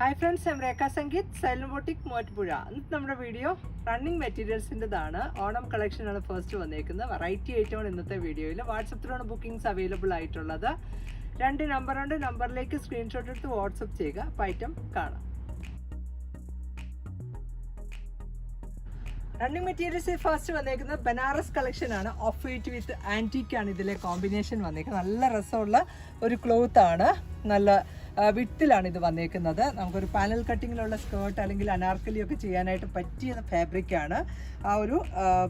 Hi friends M Rekha Sangeeth silent മോറ്റ്പുഴ ഇന്നത്തെ നമ്മുടെ video running മെറ്റീരിയൽസിന്റെതാണ് Onam കളക്ഷനാണ് ഫസ്റ്റ് വന്നേക്കുന്നത്. വെറൈറ്റി ഐറ്റമാണ് ഇന്നത്തെ വീഡിയോയിൽ വാട്സപ്പിലാണ് ബുക്കിംഗ്സ് അവൈലബിൾ ആയിട്ടുള്ളത്. രണ്ട് നമ്പറുണ്ട് നമ്പറിലേക്ക് സ്ക്രീൻഷോട്ട് എടുത്ത് വാട്സപ്പ് ചെയ്യുക. അപ്പോൾ ഐറ്റം കാണാം. റണ്ണിങ് മെറ്റീരിയൽസ് ഫസ്റ്റ് വന്നേക്കുന്നത് ബനാറസ് കളക്ഷൻ ആണ്. ഓഫ് വൈറ്റ് വിത്ത് ആന്റിക്കാണ് ഇതിലെ കോമ്പിനേഷൻ വന്നേക്കുന്നത്. നല്ല രസമുള്ള ഒരു ക്ലോത്ത് ആണ്. നല്ല വിട്ടിലാണ് ഇത് വന്നേക്കുന്നത്. നമുക്കൊരു പാനൽ കട്ടിങ്ങിലുള്ള സ്കേർട്ട് അല്ലെങ്കിൽ അനാർക്കലി ഒക്കെ ചെയ്യാനായിട്ട് പറ്റിയ ഫാബ്രിക്കാണ്. ആ ഒരു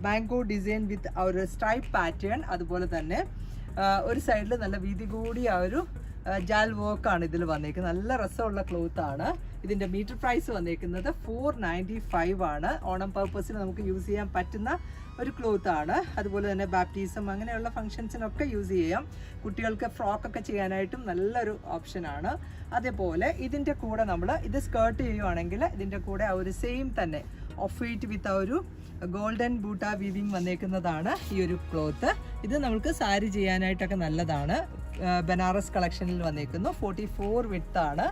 മാംഗോ ഡിസൈൻ വിത്ത് ആ ഒരു സ്ട്രൈപ്പ് പാറ്റേൺ. അതുപോലെ തന്നെ ഒരു സൈഡിൽ നല്ല വീതി കൂടിയ ഒരു ജാൽ വർക്കാണ് ഇതിൽ വന്നേക്കുന്നത്. നല്ല രസമുള്ള ക്ലോത്ത് ആണ്. ഇതിന്റെ മീറ്റർ പ്രൈസ് വന്നേക്കുന്നത് ഫോർ നയന്റി ഫൈവ് ആണ്. ഓണം പർപ്പസിന് നമുക്ക് യൂസ് ചെയ്യാൻ പറ്റുന്ന ഒരു ക്ലോത്ത് ആണ്. അതുപോലെ തന്നെ ബാപ്റ്റിസം അങ്ങനെയുള്ള ഫംഗ്ഷൻസിനൊക്കെ യൂസ് ചെയ്യാം. കുട്ടികൾക്ക് ഫ്രോക്ക് ഒക്കെ ചെയ്യാനായിട്ടും നല്ലൊരു ഓപ്ഷനാണ് അതേപോലെ ഇതിന്റെ കൂടെ നമ്മൾ ഇത് സ്കേർട്ട് ചെയ്യുവാണെങ്കിൽ ഇതിന്റെ കൂടെ ആ ഒരു സെയിം തന്നെ ഓഫ് വൈറ്റ് വിത്ത് ആ ഒരു ഗോൾഡൻ ബൂട്ടാ വീവിങ് വന്നേക്കുന്നതാണ് ഈ ഒരു ക്ലോത്ത് ഇത് നമുക്ക് സാരി ചെയ്യാനായിട്ടൊക്കെ നല്ലതാണ്. ബനാറസ് കളക്ഷനിൽ വന്നേക്കുന്നു. ഫോർട്ടി ഫോർ ആണ്.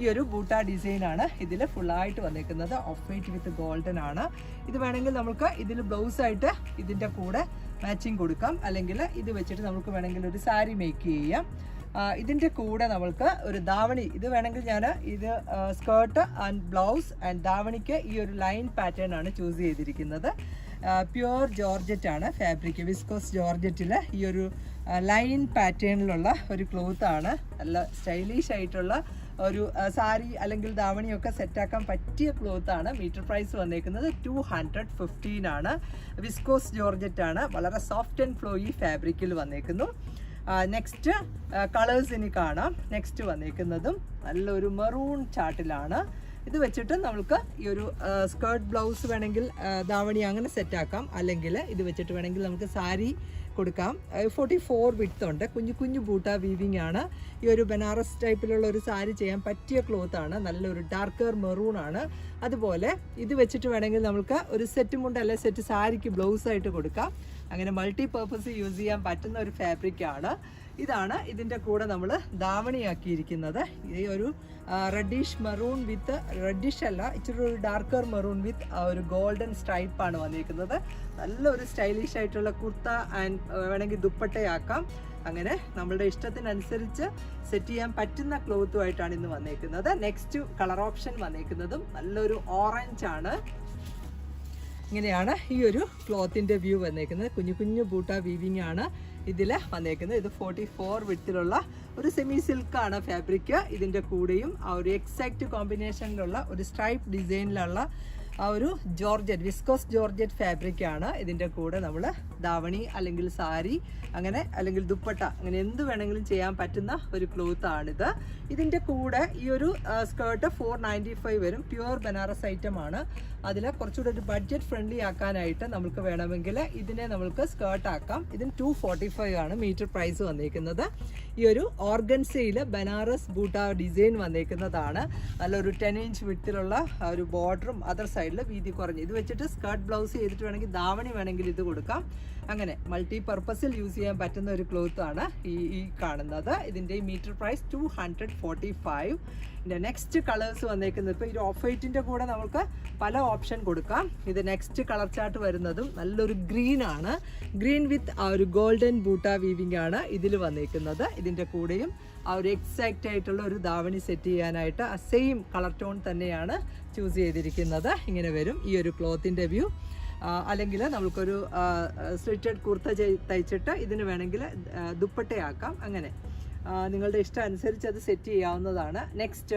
ഈ ഒരു ബൂട്ട ഡിസൈൻ ആണ് ഇതിൽ ഫുള്ളായിട്ട് വന്നേക്കുന്നത്. ഓഫ് വൈറ്റ് വിത്ത് ഗോൾഡൻ ആണ്. ഇത് വേണമെങ്കിൽ നമുക്ക് ഇതിൽ ബ്ലൗസ് ആയിട്ട് ഇതിന്റെ കൂടെ മാച്ചിങ് കൊടുക്കാം. അല്ലെങ്കിൽ ഇത് വെച്ചിട്ട് നമുക്ക് വേണമെങ്കിൽ ഒരു സാരി മേക്ക് ചെയ്യാം. ഇതിന്റെ കൂടെ നമുക്ക് ഒരു ദാവണി ഇത് വേണമെങ്കിൽ ഞാൻ ഇത് സ്കേർട്ട് ആൻഡ് ബ്ലൗസ് ആൻഡ് ധാവണിക്ക് ഈ ഒരു ലൈൻ പാറ്റേൺ ആണ് ചൂസ് ചെയ്തിരിക്കുന്നത്. പ്യുവർ ജോർജറ്റ് ആണ് ഫാബ്രിക് വിസ്കോസ് ജോർജറ്റിൽ ഈ ഒരു ലൈൻ പാറ്റേണിലുള്ള ഒരു ക്ലോത്ത് ആണ്. നല്ല സ്റ്റൈലിഷ് ആയിട്ടുള്ള ഒരു സാരി അല്ലെങ്കിൽ ദാവണിയൊക്കെ സെറ്റാക്കാൻ പറ്റിയ ക്ലോത്ത് ആണ്. മീറ്റർ പ്രൈസ് വന്നേക്കുന്നത് ടു ഹൺഡ്രഡ് ഫിഫ്റ്റീൻ ആണ്. വിസ്കോസ് ജോർജറ്റ് ആണ് വളരെ സോഫ്റ്റ് ആൻഡ് ഫ്ലോയി ഫാബ്രിക്കിൽ വന്നേക്കുന്നു. നെക്സ്റ്റ് കളേഴ്സ് ഇനി കാണാം. നെക്സ്റ്റ് വന്നേക്കുന്നതും നല്ലൊരു മെറൂൺ ചാർട്ടിലാണ് ഇത് വെച്ചിട്ട് നമുക്ക് ഈ ഒരു സ്കേർട്ട് ബ്ലൗസ് വേണമെങ്കിൽ ദാവണി അങ്ങനെ സെറ്റാക്കാം അല്ലെങ്കിൽ ഇത് വെച്ചിട്ട് വേണമെങ്കിൽ നമുക്ക് സാരി കൊടുക്കാം. ഫോർട്ടി ഫോർ വിഡ്ത്ത് ഉണ്ട്. കുഞ്ഞു കുഞ്ഞു ബൂട്ട വീവിങ് ആണ്. ഈ ഒരു ബനാറസ് ടൈപ്പിലുള്ള ഒരു സാരി ചെയ്യാൻ പറ്റിയ ക്ലോത്ത് ആണ്. നല്ലൊരു ഡാർക്കർ മെറൂൺ ആണ്. അതുപോലെ ഇത് വെച്ചിട്ട് വേണമെങ്കിൽ നമുക്ക് ഒരു സെറ്റ് മുണ്ട് അല്ലെ സെറ്റ് സാരിക്ക് ബ്ലൗസ് ആയിട്ട് കൊടുക്കാം. അങ്ങനെ മൾട്ടി പർപ്പസ് യൂസ് ചെയ്യാൻ പറ്റുന്ന ഒരു ഫാബ്രിക്കാണ് ഇതാണ് ഇതിന്റെ കൂടെ നമ്മൾ ധാവണിയാക്കിയിരിക്കുന്നത് ഈ ഒരു റെഡിഷ് മെറൂൺ വിത്ത് റെഡിഷ് അല്ല ഇച്ചിരി ഒരു ഡാർക്കർ മെറൂൺ വിത്ത് ഒരു ഗോൾഡൻ സ്ട്രൈപ്പാണ് വന്നിരിക്കുന്നത്. നല്ലൊരു സ്റ്റൈലിഷ് ആയിട്ടുള്ള കുർത്ത ആൻഡ് വേണമെങ്കിൽ ദുപ്പട്ടയാക്കാം. അങ്ങനെ നമ്മളുടെ ഇഷ്ടത്തിനനുസരിച്ച് സെറ്റ് ചെയ്യാൻ പറ്റുന്ന ക്ലോത്തുമായിട്ടാണ് ഇന്ന് വന്നേക്കുന്നത് നെക്സ്റ്റ് കളർ ഓപ്ഷൻ വന്നേക്കുന്നതും നല്ലൊരു ഓറഞ്ച് ആണ്. ഇങ്ങനെയാണ് ഈ ഒരു ക്ലോത്തിന്റെ വ്യൂ വന്നേക്കുന്നത്. കുഞ്ഞു കുഞ്ഞു ബൂട്ട വീവിങ് ആണ് ഇതിൽ വന്നേക്കുന്നത്. ഇത് ഫോർട്ടി ഫോർ വിട്ടിലുള്ള ഒരു സെമി സിൽക്കാണ് ഫാബ്രിക് ഇതിന്റെ കൂടെയും ആ ഒരു എക്സാക്റ്റ് കോമ്പിനേഷനിലുള്ള ഒരു സ്ട്രൈപ്പ് ഡിസൈനിലുള്ള ആ ഒരു ജോർജറ്റ് വിസ്കോസ് ജോർജറ്റ് ഫാബ്രിക് ആണ്. ഇതിന്റെ കൂടെ നമ്മൾ ധാവണി അല്ലെങ്കിൽ സാരി അങ്ങനെ അല്ലെങ്കിൽ ദുപ്പട്ട അങ്ങനെ എന്ത് വേണമെങ്കിലും ചെയ്യാൻ പറ്റുന്ന ഒരു ക്ലോത്ത് ആണിത്. ഇതിന്റെ കൂടെ ഈ ഒരു സ്കേർട്ട് ഫോർ വരും. പ്യുവർ ബനാറസ് ഐറ്റം ആണ്. അതിൽ കുറച്ചുകൂടെ ഒരു ബഡ്ജറ്റ് ഫ്രണ്ട്ലി ആക്കാനായിട്ട് നമുക്ക് വേണമെങ്കിൽ ഇതിനെ നമുക്ക് സ്കേർട്ട് ആക്കാം. ഇതിന് ടു ഫോർട്ടി ഫൈവ് ആണ് മീറ്റർ പ്രൈസ് വന്നിരിക്കുന്നത് ഈ ഒരു ഓർഗൻസയിൽ ബനാറസ് ബൂട്ട ഡിസൈൻ വന്നിരിക്കുന്നതാണ് നല്ലൊരു ടെൻ ഇഞ്ച് വിട്ടിലുള്ള ഒരു ബോർഡറും അതർ സൈഡിൽ വീതി കുറഞ്ഞ്. ഇത് വെച്ചിട്ട് സ്കേർട്ട് ബ്ലൗസ് ചെയ്തിട്ട് വേണമെങ്കിൽ ദാവണി വേണമെങ്കിൽ ഇത് കൊടുക്കാം. അങ്ങനെ മൾട്ടി പർപ്പസിൽ യൂസ് ചെയ്യാൻ പറ്റുന്ന ഒരു ക്ലോത്ത് ആണ് ഈ ഈ കാണുന്നത്. ഇതിന്റെ metre price two hundred forty five next colours വന്നേക്കുന്നത് ഇപ്പോൾ ഈ ഓഫ് വൈറ്റിന്റെ കൂടെ നമുക്ക് പല ഓപ്ഷൻ കൊടുക്കാം. ഇത് നെക്സ്റ്റ് കളർ ചാർട്ട് വരുന്നതും നല്ലൊരു ഗ്രീൻ ആണ്. ഗ്രീൻ വിത്ത് ആ ഒരു ഗോൾഡൻ ബൂട്ട വീവിംഗ് ആണ് ഇതിൽ വന്നേക്കുന്നത്. ഇതിന്റെ കൂടെയും ആ ഒരു എക്സാക്റ്റ് ആയിട്ടുള്ള ഒരു ധാവണി സെറ്റ് ചെയ്യാനായിട്ട് ആ സെയിം കളർ ടോൺ തന്നെയാണ് ചൂസ് ചെയ്തിരിക്കുന്നത്. ഇങ്ങനെ വരും ഈ ഒരു ക്ലോത്തിന്റെ വ്യൂ അല്ലെങ്കിൽ നമുക്കൊരു സ്ലിറ്റഡ് കുർത്ത തയ്ച്ചിട്ട് ഇതിന് വേണമെങ്കിൽ ദുപ്പട്ടയാക്കാം. അങ്ങനെ. നിങ്ങളുടെ ഇഷ്ടം അനുസരിച്ച് അത് സെറ്റ് ചെയ്യാവുന്നതാണ്. നെക്സ്റ്റ്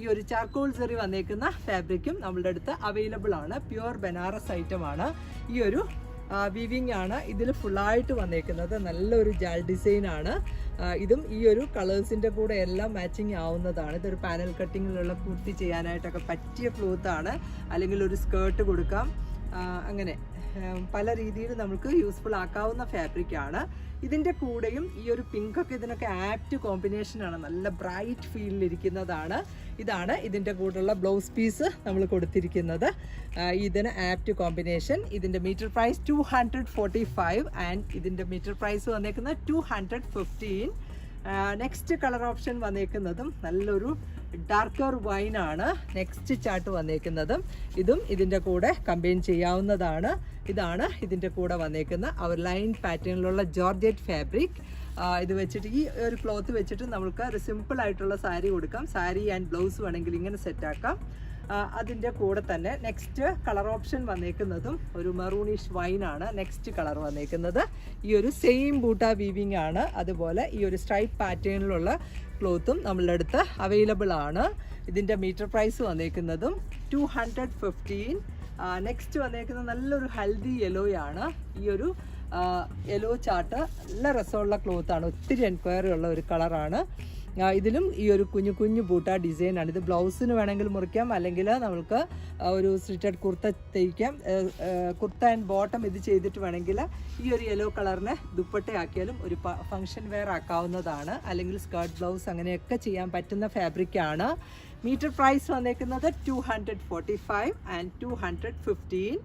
ഈ ഒരു ചാർക്കോൾ സെറി വന്നേക്കുന്ന ഫാബ്രിക്കും നമ്മളുടെ അടുത്ത് അവൈലബിൾ ആണ്. പ്യുവർ ബനാറസ് ഐറ്റം ആണ്. ഈ ഒരു വിവിങ് ആണ് ഇതിൽ ഫുള്ളായിട്ട് വന്നേക്കുന്നത്. നല്ലൊരു ജാൽ ആ, ഇതും ഈ ഒരു കളേഴ്സിന്റെ കൂടെ എല്ലാം മാച്ചിങ് ആവുന്നതാണ്. ഇതൊരു പാനൽ കട്ടിങ്ങിലുള്ള കുർത്തി ചെയ്യാനായിട്ടൊക്കെ പറ്റിയ ക്ലോത്താണ് അല്ലെങ്കിൽ ഒരു സ്കേർട്ട് കൊടുക്കാം. അങ്ങനെ. പല രീതിയിൽ നമുക്ക് യൂസ്ഫുൾ ആക്കാവുന്ന ഫാബ്രിക് ആണ്. ഇതിന്റെ കൂടെയും ഈ ഒരു പിങ്കൊക്കെ ഇതിനൊക്കെ ആപ്റ്റ് കോമ്പിനേഷൻ ആണ്. നല്ല ബ്രൈറ്റ് ഫീലിൽ ഇരിക്കുന്നതാണ്. ഇതാണ് ഇതിന്റെ കൂടെയുള്ള ബ്ലൗസ് പീസ് നമ്മൾ കൊടുത്തിരിക്കുന്നത്. ഇതിന് ആപ്റ്റ് കോമ്പിനേഷൻ ഇതിന്റെ metre price two hundred forty five and ഇതിന്റെ മീറ്റർ പ്രൈസ് വന്നേക്കുന്നത് ടു നെക്സ്റ്റ് കളർ ഓപ്ഷൻ വന്നേക്കുന്നതും നല്ലൊരു ഡാർക്കർ വൈൻ ആണ് നെക്സ്റ്റ് ചാർട്ട് വന്നേക്കുന്നതും. ഇതും ഇതിന്റെ കൂടെ കമ്പൈൻ ചെയ്യാവുന്നതാണ്. ഇതാണ് ഇതിന്റെ കൂടെ വന്നേക്കുന്ന അവർ ലൈൻ പാറ്റേണിലുള്ള ജോർജറ്റ് ഫാബ്രിക് ഇത് വെച്ചിട്ട് ഈ ഒരു ക്ലോത്ത് വെച്ചിട്ട് നമുക്ക് ഒരു സിമ്പിൾ ആയിട്ടുള്ള സാരി കൊടുക്കാം. സാരി ആൻഡ് ബ്ലൗസ് വേണമെങ്കിൽ ഇങ്ങനെ സെറ്റാക്കാം അതിന്റെ കൂടെ തന്നെ നെക്സ്റ്റ് കളർ ഓപ്ഷൻ വന്നേക്കുന്നതും ഒരു മെറൂണിഷ് വൈൻ ആണ് നെക്സ്റ്റ് കളർ വന്നേക്കുന്നത്. ഈ ഒരു സെയിം ബൂട്ടാ വീവിങ് ആണ്. അതുപോലെ ഈ ഒരു സ്ട്രൈപ്പ് പാറ്റേണിലുള്ള ക്ലോത്തും നമ്മളുടെ അടുത്ത് അവൈലബിൾ ആണ്. ഇതിന്റെ മീറ്റർ പ്രൈസ് വന്നേക്കുന്നതും ടു ഹൺഡ്രഡ് ഫിഫ്റ്റീൻ നെക്സ്റ്റ് വന്നേക്കുന്നത് നല്ലൊരു ഹെൽത്തി യെലോയാണ് ഈ ഒരു യെല്ലോ ചാട്ട് നല്ല രസമുള്ള ക്ലോത്താണ് ഒത്തിരി എൻക്വയറി ഉള്ള ഒരു കളറാണ് ഇതിലും ഈ ഒരു കുഞ്ഞു കുഞ്ഞു ബൂട്ട ഡിസൈനാണ്. ഇത് ബ്ലൗസിന് വേണമെങ്കിൽ മുറിക്കാം അല്ലെങ്കിൽ നമുക്ക് ഒരു സ്റ്റിറ്റഡ് കുർത്ത തയ്ക്കാം. കുർത്ത ആൻഡ് ബോട്ടം ഇത് ചെയ്തിട്ട് വേണമെങ്കിൽ ഈ ഒരു യെല്ലോ കളറിനെ ദുപ്പട്ടയാക്കിയാലും ഒരു ഫങ്ഷൻ വെയർ ആക്കാവുന്നതാണ്. അല്ലെങ്കിൽ സ്കേർട്ട് ബ്ലൗസ് അങ്ങനെയൊക്കെ ചെയ്യാൻ പറ്റുന്ന ഫാബ്രിക്കാണ്. മീറ്റർ പ്രൈസ് വന്നേക്കുന്നത് two hundred forty five and two hundred fifteen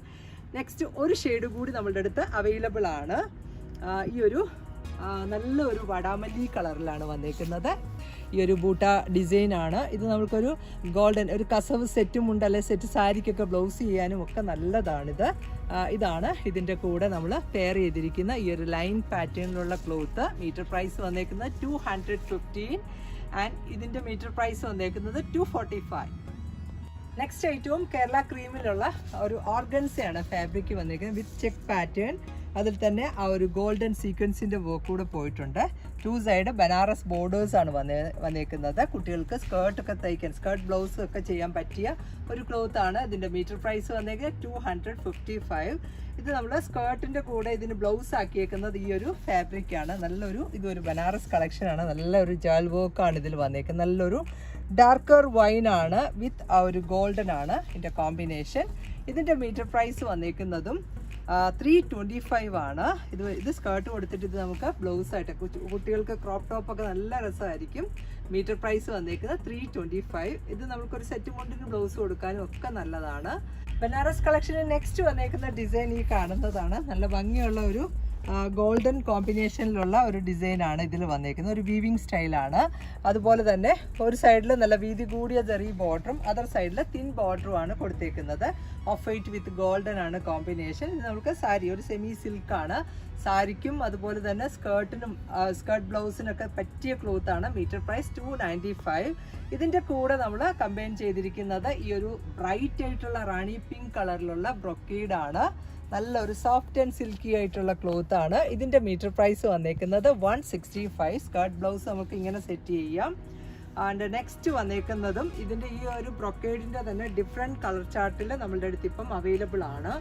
next ഒരു ഷെയ്ഡ് കൂടി നമ്മളുടെ അടുത്ത് അവൈലബിൾ ആണ്. ഈ ഒരു നല്ല ഒരു വടാമല്ലി കളറിലാണ് വന്നേക്കുന്നത്. ഈ ഒരു ബൂട്ട ഡിസൈൻ ആണ് ഇത് നമുക്കൊരു ഗോൾഡൻ ഒരു കസവ് സെറ്റും ഉണ്ട് അല്ലെ സെറ്റ് സാരിക്കൊക്കെ ബ്ലൗസ് ചെയ്യാനും ഒക്കെ നല്ലതാണിത്. ഇതാണ് ഇതിന്റെ കൂടെ നമ്മൾ പെയർ ചെയ്തിരിക്കുന്ന ഈ ഒരു ലൈൻ പാറ്റേണിലുള്ള ക്ലോത്ത് മീറ്റർ പ്രൈസ് വന്നേക്കുന്നത് ടു ഹൺഡ്രഡ് ഫിഫ്റ്റീൻ ആൻഡ് ഇതിന്റെ മീറ്റർ പ്രൈസ് വന്നേക്കുന്നത് ടു ഫോർട്ടി ഫൈവ് നെക്സ്റ്റ് ഐറ്റവും കേരള ക്രീമിലുള്ള ഒരു ഓർഗൻസയാണ് ഫാബ്രിക് വന്നിരിക്കുന്നത് വിത്ത് ചെക്ക് പാറ്റേൺ അതിൽ തന്നെ ആ ഒരു ഗോൾഡൻ സീക്വൻസിന്റെ വർക്ക് കൂടെ പോയിട്ടുണ്ട്. ടു സൈഡ് ബനാറസ് ബോർഡേഴ്സ് ആണ് വന്നേ വന്നേക്കുന്നത്. കുട്ടികൾക്ക് സ്കേർട്ടൊക്കെ തയ്ക്കാൻ സ്കേർട്ട് ബ്ലൗസ് ഒക്കെ ചെയ്യാൻ പറ്റിയ ഒരു ക്ലോത്ത് ആണ് ഇതിന്റെ മീറ്റർ പ്രൈസ് വന്നേക്കുന്നത് ടു ഹൺഡ്രഡ് ഫിഫ്റ്റി ഫൈവ് ഇത് നമ്മൾ സ്കേർട്ടിന്റെ കൂടെ ഇതിന് ബ്ലൗസ് ആക്കിയേക്കുന്നത് ഈ ഒരു ഫാബ്രിക് ആണ്. നല്ലൊരു ഇതൊരു ബനാറസ് കളക്ഷനാണ് നല്ലൊരു ജാൽ വർക്ക് ആണ് ഇതിൽ വന്നേക്കുന്നത് നല്ലൊരു ഡാർക്കർ വൈൻ ആണ് വിത്ത് ആ ഒരു ഗോൾഡൻ ആണ് ഇതിന്റെ കോമ്പിനേഷൻ ഇതിന്റെ മീറ്റർ പ്രൈസ് വന്നേക്കുന്നതും ത്രീ ട്വന്റി ഫൈവ് ആണ്. ഇത് ഇത് സ്കേർട്ട് കൊടുത്തിട്ട് ഇത് നമുക്ക് ബ്ലൗസ് ആയിട്ട് കുട്ടി- കുട്ടികൾക്ക് ക്രോപ്പ് ടോപ്പൊക്കെ നല്ല രസമായിരിക്കും. മീറ്റർ പ്രൈസ് വന്നേക്കുന്നത് ത്രീ ട്വന്റി ഫൈവ് ഇത് നമുക്കൊരു സെറ്റ് കൊണ്ടിട്ട് ബ്ലൗസ് കൊടുക്കാനും ഒക്കെ നല്ലതാണ്. ബനാറസ് കളക്ഷന് നെക്സ്റ്റ് വന്നേക്കുന്ന ഡിസൈൻ ഈ കാണുന്നതാണ്. നല്ല ഭംഗിയുള്ള ഒരു ഗോൾഡൻ കോമ്പിനേഷനിലുള്ള ഒരു ഡിസൈനാണ് ഇതിൽ വന്നേക്കുന്നത്. ഒരു വീവിങ് സ്റ്റൈലാണ് അതുപോലെ തന്നെ ഒരു സൈഡിൽ നല്ല വീതി കൂടിയ ചെറിയ ബോർഡറും അതർ സൈഡിൽ തിൻ ബോർഡറും ആണ് കൊടുത്തേക്കുന്നത്. ഓഫ് വൈറ്റ് വിത്ത് ഗോൾഡൻ ആണ് കോമ്പിനേഷൻ ഇത് നമുക്ക് സാരി ഒരു സെമി സിൽക്കാണ് സാരിക്കും അതുപോലെ തന്നെ സ്കേർട്ടിനും സ്കേർട്ട് ബ്ലൗസിനൊക്കെ പറ്റിയ ക്ലോത്ത് ആണ്. Metre price two ninety five ഇതിന്റെ കൂടെ നമ്മൾ കമ്പൈൻ ചെയ്തിരിക്കുന്നത് ഈ ഒരു ബ്രൈറ്റ് ആയിട്ടുള്ള റാണി പിങ്ക് കളറിലുള്ള ബ്രൊക്കീഡാണ് നല്ല ഒരു സോഫ്റ്റ് ആൻഡ് സിൽക്കി ആയിട്ടുള്ള ക്ലോത്ത് ആണ്. ഇതിന്റെ മീറ്റർ പ്രൈസ് വന്നേക്കുന്നത് one sixty five skirt blouse നമുക്ക് ഇങ്ങനെ സെറ്റ് ചെയ്യാം. ആൻഡ് നെക്സ്റ്റ് വന്നേക്കുന്നതും ഇതിന്റെ ഈ ഒരു ബ്രൊക്കേഡിന്റെ തന്നെ ഡിഫറെന്റ് കളർ ചാർട്ടിൽ നമ്മളുടെ അടുത്ത് ഇപ്പം അവൈലബിൾ ആണ്.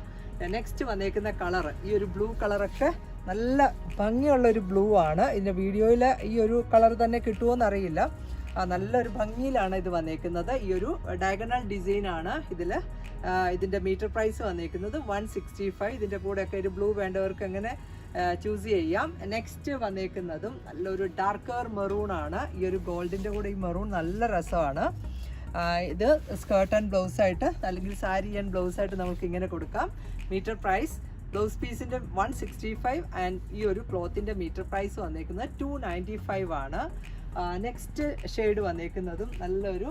നെക്സ്റ്റ് വന്നേക്കുന്ന കളർ ഈ ഒരു ബ്ലൂ കളറൊക്കെ നല്ല ഭംഗിയുള്ള ഒരു ബ്ലൂ ആണ്. ഇതിന്റെ വീഡിയോയിൽ ഈ ഒരു കളർ തന്നെ കിട്ടുമോന്ന് അറിയില്ല. നല്ലൊരു ഭംഗിയിലാണ് ഇത് വന്നേക്കുന്നത്. ഈ ഒരു ഡയഗണൽ ഡിസൈൻ ആണ് ഇതിൽ ഇതിന്റെ മീറ്റർ പ്രൈസ് വന്നിരിക്കുന്നത് വൺ സിക്സ്റ്റി ഫൈവ് ഇതിന്റെ കൂടെയൊക്കെ ഒരു ബ്ലൂ വേണ്ടവർക്ക് അങ്ങനെ ചൂസ് ചെയ്യാം. നെക്സ്റ്റ് വന്നിരിക്കുന്നതും നല്ലൊരു ഡാർക്കർ മെറൂൺ ആണ്. ഈ ഒരു ഗോൾഡിന്റെ കൂടെ ഈ മെറൂൺ നല്ല രസമാണ്. ഇത് സ്കേർട്ട് ആൻഡ് ബ്ലൗസ് ആയിട്ട് അല്ലെങ്കിൽ സാരി ആൻഡ് ബ്ലൗസ് ആയിട്ട് നമുക്ക് ഇങ്ങനെ കൊടുക്കാം. മീറ്റർ പ്രൈസ് ബ്ലൗസ് പീസിന്റെ വൺ സിക്സ്റ്റി ഫൈവ് ആൻഡ് ഈ ഒരു ക്ലോത്തിന്റെ മീറ്റർ പ്രൈസ് വന്നിരിക്കുന്നത് ടു നയന്റി ഫൈവ് ആണ്. നെക്സ്റ്റ് ഷെയ്ഡ് വന്നേക്കുന്നതും നല്ലൊരു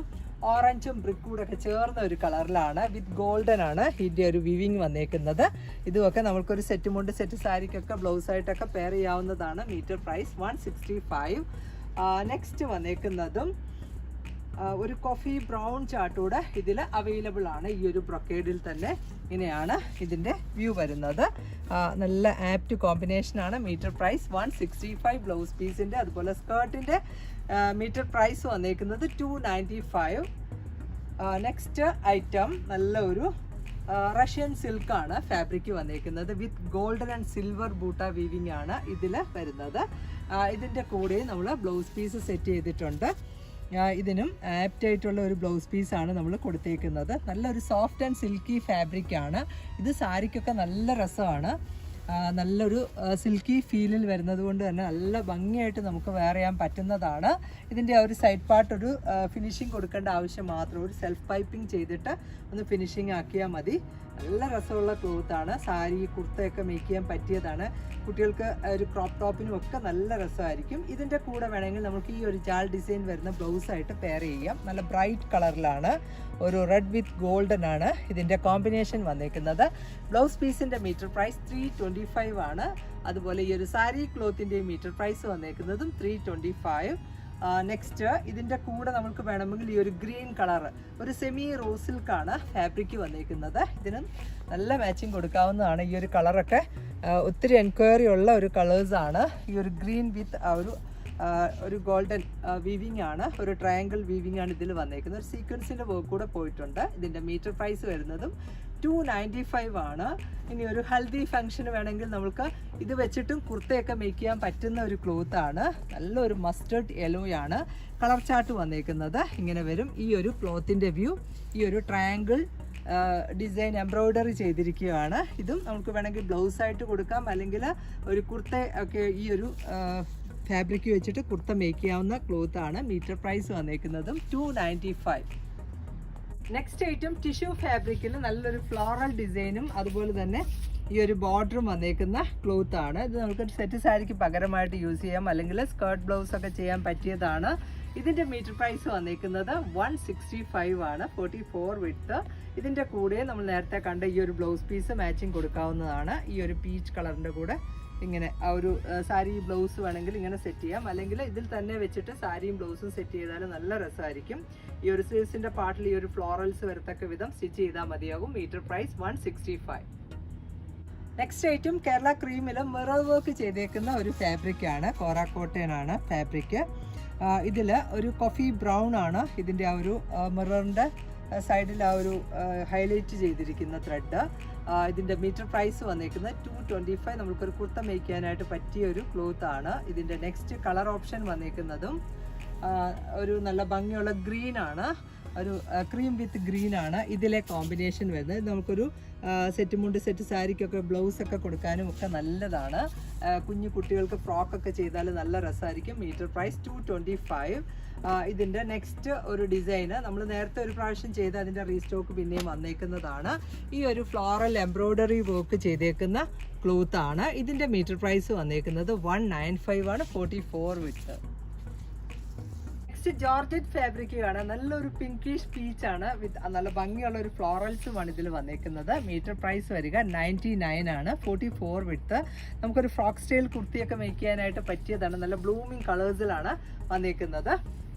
ഓറഞ്ചും ബ്രിക്കൂടൊക്കെ ചേർന്ന ഒരു കളറിലാണ് വിത്ത് ഗോൾഡൻ ആണ് ഇതിന്റെ ഒരു വിവിങ് വന്നേക്കുന്നത്. ഇതുമൊക്കെ നമുക്കൊരു സെറ്റ് മുണ്ട് സെറ്റ് സാരിക്കൊക്കെ ബ്ലൗസ് ആയിട്ടൊക്കെ പെയർ ചെയ്യാവുന്നതാണ്. Metre price one sixty five next വന്നേക്കുന്നതും ഒരു കോഫി ബ്രൗൺ ചാട്ടൂടെ ഇതിൽ അവൈലബിൾ ആണ്. ഈ ഒരു ബ്രൊക്കേഡിൽ തന്നെ ഇങ്ങനെയാണ് ഇതിന്റെ വ്യൂ വരുന്നത്. നല്ല ആപ്റ്റ് കോമ്പിനേഷനാണ് metre price one sixty five blouse പീസിന്റെ അതുപോലെ സ്കേർട്ടിന്റെ മീറ്റർ പ്രൈസ് വന്നേക്കുന്നത് two ninety five next item നല്ല ഒരു റഷ്യൻ സിൽക്കാണ് ഫാബ്രിക് വന്നേക്കുന്നത്. With golden and silver butta weaving ആണ് ഇതിൽ വരുന്നത്. ഇതിന്റെ കൂടെ നമ്മൾ ബ്ലൗസ് പീസ് സെറ്റ് ചെയ്തിട്ടുണ്ട്. ഇതിനും ആപ്റ്റ് ആയിട്ടുള്ള ഒരു ബ്ലൗസ് പീസാണ് നമ്മൾ കൊടുത്തേക്കുന്നത്. നല്ലൊരു സോഫ്റ്റ് ആൻഡ് സിൽക്കി ഫാബ്രിക് ആണ്. ഇത് സാരിക്കൊക്കെ നല്ല രസമാണ്. നല്ലൊരു സിൽക്കി ഫീലിൽ വരുന്നത് കൊണ്ട് തന്നെ നല്ല ഭംഗിയായിട്ട് നമുക്ക് വെയർ ചെയ്യാൻ പറ്റുന്നതാണ്. ഇതിന്റെ ആ ഒരു സൈഡ് പാർട്ട് ഒരു ഫിനിഷിങ് കൊടുക്കേണ്ട ആവശ്യം മാത്രം. ഒരു സെൽഫ് പൈപ്പിംഗ് ചെയ്തിട്ട് ഒന്ന് ഫിനിഷിങ് ആക്കിയാൽ മതി. നല്ല രസമുള്ള ക്ലോത്താണ് സാരി കുർത്തയൊക്കെ മേക്ക് ചെയ്യാൻ പറ്റിയതാണ്. കുട്ടികൾക്ക് ഒരു ക്രോപ്പ് ടോപ്പിനും ഒക്കെ നല്ല രസമായിരിക്കും. ഇതിന്റെ കൂടെ വേണമെങ്കിൽ നമുക്ക് ഈ ഒരു ജാൾ ഡിസൈൻ വരുന്ന ബ്ലൗസ് ആയിട്ട് പെയർ ചെയ്യാം. നല്ല ബ്രൈറ്റ് കളറിലാണ് ഒരു റെഡ് വിത്ത് ഗോൾഡൻ ആണ് ഇതിന്റെ കോമ്പിനേഷൻ വന്നേക്കുന്നത്. ബ്ലൗസ് പീസിന്റെ metre price three twenty five ആണ്. അതുപോലെ ഈ ഒരു സാരി ക്ലോത്തിന്റെ മീറ്റർ പ്രൈസ് വന്നേക്കുന്നതും ത്രീ ട്വന്റി ഫൈവ് നെക്സ്റ്റ് ഇതിന്റെ കൂടെ നമുക്ക് വേണമെങ്കിൽ ഈ ഒരു ഗ്രീൻ കളർ ഒരു സെമി റോസ് സിൽക്കാണ് ഫാബ്രിക് വന്നിരിക്കുന്നത് ഇതിനും നല്ല മാച്ചിങ് കൊടുക്കാവുന്നതാണ് ഈ ഒരു കളറൊക്കെ ഒത്തിരി എൻക്വയറി ഉള്ള ഒരു കളേഴ്സാണ് ഈ ഒരു ഗ്രീൻ വിത്ത് ആ ഒരു ഒരു ഗോൾഡൻ വീവിംഗ് ആണ്. ഒരു ട്രയാങ്കിൾ വീവിംഗ് ആണ് ഇതിൽ വന്നേക്കുന്നത്. ഒരു സീക്വൻസിന്റെ വർക്ക് കൂടെ പോയിട്ടുണ്ട്. ഇതിന്റെ മീറ്റർ പ്രൈസ് വരുന്നതും ടു നയന്റി ഫൈവ് ആണ്. ഇനി ഒരു ഹെൽത്തി ഫംഗ്ഷന് വേണമെങ്കിൽ നമുക്ക് ഇത് വെച്ചിട്ടും കുർത്തയൊക്കെ മേക്ക് ചെയ്യാൻ പറ്റുന്ന ഒരു ക്ലോത്ത് ആണ്. നല്ലൊരു മസ്റ്റേർഡ് യെല്ലോ ആണ്. കളർ ചാർട്ട് വന്നേക്കുന്നത്. ഇങ്ങനെ വരും. ഈ ഒരു ക്ലോത്തിന്റെ വ്യൂ ഈ ഒരു ട്രയാങ്കിൾ ഡിസൈൻ എംബ്രോയ്ഡറി ചെയ്തിരിക്കുകയാണ്. ഇതും നമുക്ക് വേണമെങ്കിൽ ബ്ലൗസ് ആയിട്ട് കൊടുക്കാം. അല്ലെങ്കിൽ ഒരു കുർത്ത ഒക്കെ ഈ ഒരു ഫാബ്രിക് വെച്ചിട്ട് കുർത്ത മേക്ക് ചെയ്യാവുന്ന ക്ലോത്ത് ആണ്. Metre price വന്നേക്കുന്നതും two ninety five next item tissue ഫാബ്രിക്കിൽ നല്ലൊരു ഫ്ലോറൽ ഡിസൈനും അതുപോലെ തന്നെ ഈ ഒരു ബോർഡറും വന്നേക്കുന്ന ക്ലോത്ത് ആണ്. ഇത് നമുക്ക് സെറ്റ് സാരിക്ക് പകരമായിട്ട് യൂസ് ചെയ്യാം. അല്ലെങ്കിൽ സ്കേർട്ട് ബ്ലൗസ് ഒക്കെ ചെയ്യാൻ പറ്റിയതാണ്. ഇതിന്റെ മീറ്റർ പ്രൈസ് വന്നേക്കുന്നത് വൺ സിക്സ്റ്റി ഫൈവ് ആണ്. ഫോർട്ടി ഫോർ വിട്ട് ഇതിന്റെ കൂടെ നമ്മൾ നേരത്തെ കണ്ട ഈ ഒരു ബ്ലൗസ് പീസ് മാച്ചിങ് കൊടുക്കാവുന്നതാണ്. ഈ ഒരു പീച്ച് കളറിന്റെ കൂടെ ഇങ്ങനെ ആ ഒരു സാരി ബ്ലൗസ് വേണമെങ്കിൽ ഇങ്ങനെ സെറ്റ് ചെയ്യാം. അല്ലെങ്കിൽ ഇതിൽ തന്നെ വെച്ചിട്ട് സാരിയും ബ്ലൗസും സെറ്റ് ചെയ്താൽ നല്ല രസമായിരിക്കും. ഈ ഒരു സ്ലീവ്സിന്റെ പാർട്ടിൽ ഈ ഒരു ഫ്ലോറൽസ് വരത്തക്ക വിധം സ്റ്റിച്ച് ചെയ്താൽ മതിയാകും. Metre price one sixty five next item Kerala ക്രീമിലും mirror work ചെയ്തേക്കുന്ന ഒരു ഫാബ്രിക് ആണ്. ഫാബ്രിക്ക് ഫാബ്രിക് ഇതിൽ ഒരു കോഫി ബ്രൗൺ ആണ്. ഇതിന്റെ ആ ഒരു മിററിന്റെ സൈഡിൽ ആ ഒരു ഹൈലൈറ്റ് ചെയ്തിരിക്കുന്ന ത്രെഡ് ഇതിന്റെ മീറ്റർ പ്രൈസ് വന്നേക്കുന്നത് ടു ട്വന്റി ഫൈവ് നമുക്കൊരു കുർത്ത മേക്ക് ചെയ്യാനായിട്ട് പറ്റിയ ഒരു ക്ലോത്ത് ആണ്. ഇതിന്റെ നെക്സ്റ്റ് കളർ ഓപ്ഷൻ വന്നേക്കുന്നതും ഒരു നല്ല ഭംഗിയുള്ള ഗ്രീൻ ആണ്. ഒരു ക്രീം വിത്ത് ഗ്രീൻ ആണ് ഇതിലെ കോമ്പിനേഷൻ വരുന്നത്. നമുക്കൊരു സെറ്റ് മുണ്ട് സെറ്റ് സാരിക്കൊക്കെ ബ്ലൗസ് ഒക്കെ കൊടുക്കാനും ഒക്കെ നല്ലതാണ്. കുഞ്ഞു കുട്ടികൾക്ക് ഫ്രോക്ക് ഒക്കെ ചെയ്താൽ നല്ല രസമായിരിക്കും metre price two twenty five ഇതിന്റെ നെക്സ്റ്റ് ഒരു ഡിസൈന് നമ്മൾ നേരത്തെ ഒരു പ്രാവശ്യം ചെയ്ത് അതിന്റെ റീസ്റ്റോക്ക് പിന്നെയും വന്നേക്കുന്നതാണ്. ഈ ഒരു ഫ്ലോറൽ എംബ്രോയ്ഡറി വർക്ക് ചെയ്തേക്കുന്ന ക്ലോത്താണ് ഇതിന്റെ മീറ്റർ പ്രൈസ് വന്നേക്കുന്നത് വൺ നയൻ ഫൈവ് ആണ് forty four next georgette fabric ആണ് നല്ലൊരു പിങ്കിഷ് പീച്ച് ആണ്. വിത്ത് നല്ല ഭംഗിയുള്ള ഒരു ഫ്ലോറൽസുമാണ് ഇതിൽ വന്നേക്കുന്നത്. മീറ്റർ പ്രൈസ് വരിക നയന്റി നയൻ ആണ്. ഫോർട്ടി ഫോർ വിട്ട് നമുക്കൊരു ഫ്രോക്ക് സ്റ്റൈൽ കുർത്തിയൊക്കെ മേക്ക് ചെയ്യാനായിട്ട് പറ്റിയതാണ്. നല്ല ബ്ലൂമിങ് കളേഴ്സിലാണ് വന്നേക്കുന്നത്.